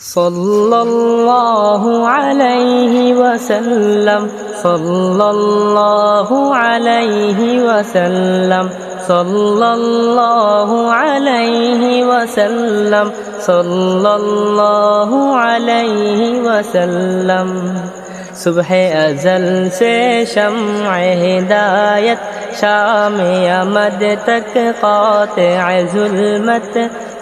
صلى الله عليه وسلم. صلى الله عليه وسلم. صلى الله عليه وسلم. صلى الله عليه وسلم. صبح أزل سے شمع ہدایت شام آمد تک قاطع ظلمت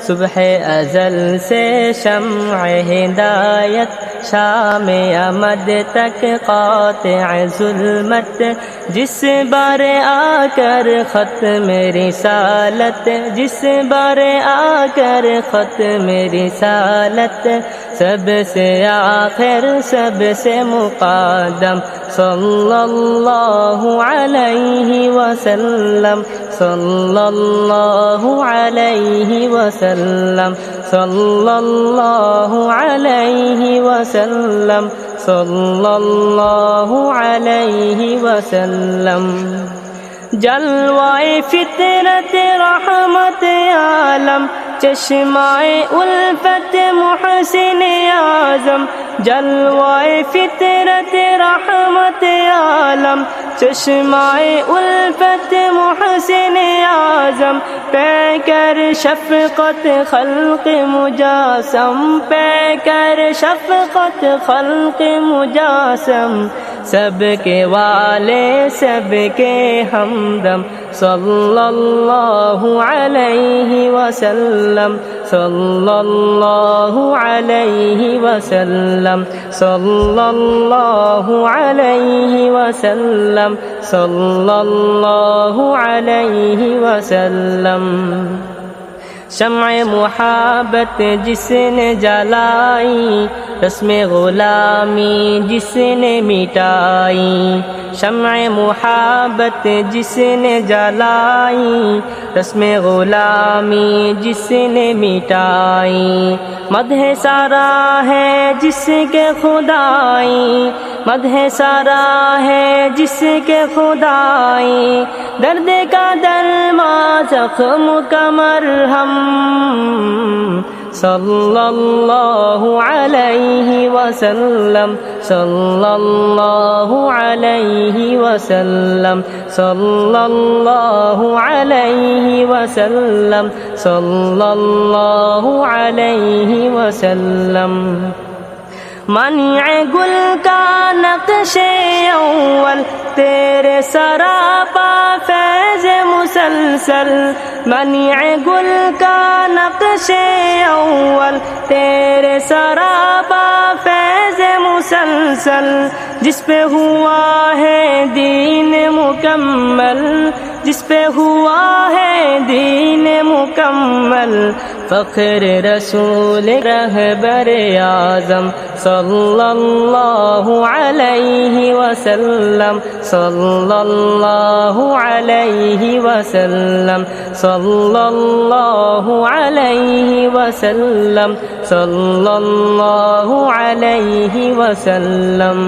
صبح ازل سے شمع ہدایت، شام امد تک قاطع ظلمت، جس بار آ کر ختم رسالت، جس بار آ کر ختم رسالت، سب سے آخر، سب سے مقادم صلی اللہ علیہ وسلم۔ সাল্লাল্লাহু আলাইহি ওয়াসাল্লাম, সাল্লাল্লাহু আলাইহি ওয়াসাল্লাম, সাল্লাল্লাহু আলাইহি ওয়াসাল্লাম। জলওয়ায় ফিতরতে রহমতে আলম, চশমায় উলফত اعظم جلوائے فطرت رحمت عالم، چشمائے الفت محسن اعظم پہ کر شفقت خلق مجاسم پہ کر شفقت خلق مجاسم۔ سب کے والے سب کے ہمدم صلی اللہ علیہ وسلم صلی اللہ علیہ وسلم صلی اللہ شمع محبت جس نے جلائی، رسم غلامی جس نے مٹائی۔ شمع محبت جس نے جلائی، رسم غلامی جس نے مٹائی۔ مدح سارا ہے جس کے خدائی، مدح سارا ہے جس کے خدائی درد کا درما زخم کمر ہم صلی اللہ علیہ وسلم صلی اللہ علیہ وسلم صلی اللہ علیہ وسلم صلی اللہ علیہ وسلم منع گل کا نقش اول، تیرے سراپا فیض مسلسل۔ منع گل کا نقش اول، تیرے سراپا فیض مسلسل۔ جس پہ ہوا ہے دین مکمل، جس پہ ہوا ہے فخر رسول رہبر اعظم صلی اللہ علیہ وسلم صلی اللہ علیہ وسلم صلی اللہ علیہ وسلم صلی اللہ علیہ وسلم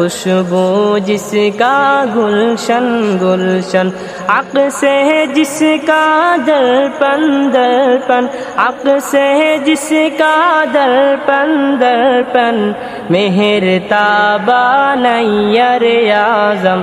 خوشبو جس کا گلشن گلشن عق سے ہے جس کا درپن درپن عق سے ہے جس کا درپن درپن مہر تابہ نیر اعظم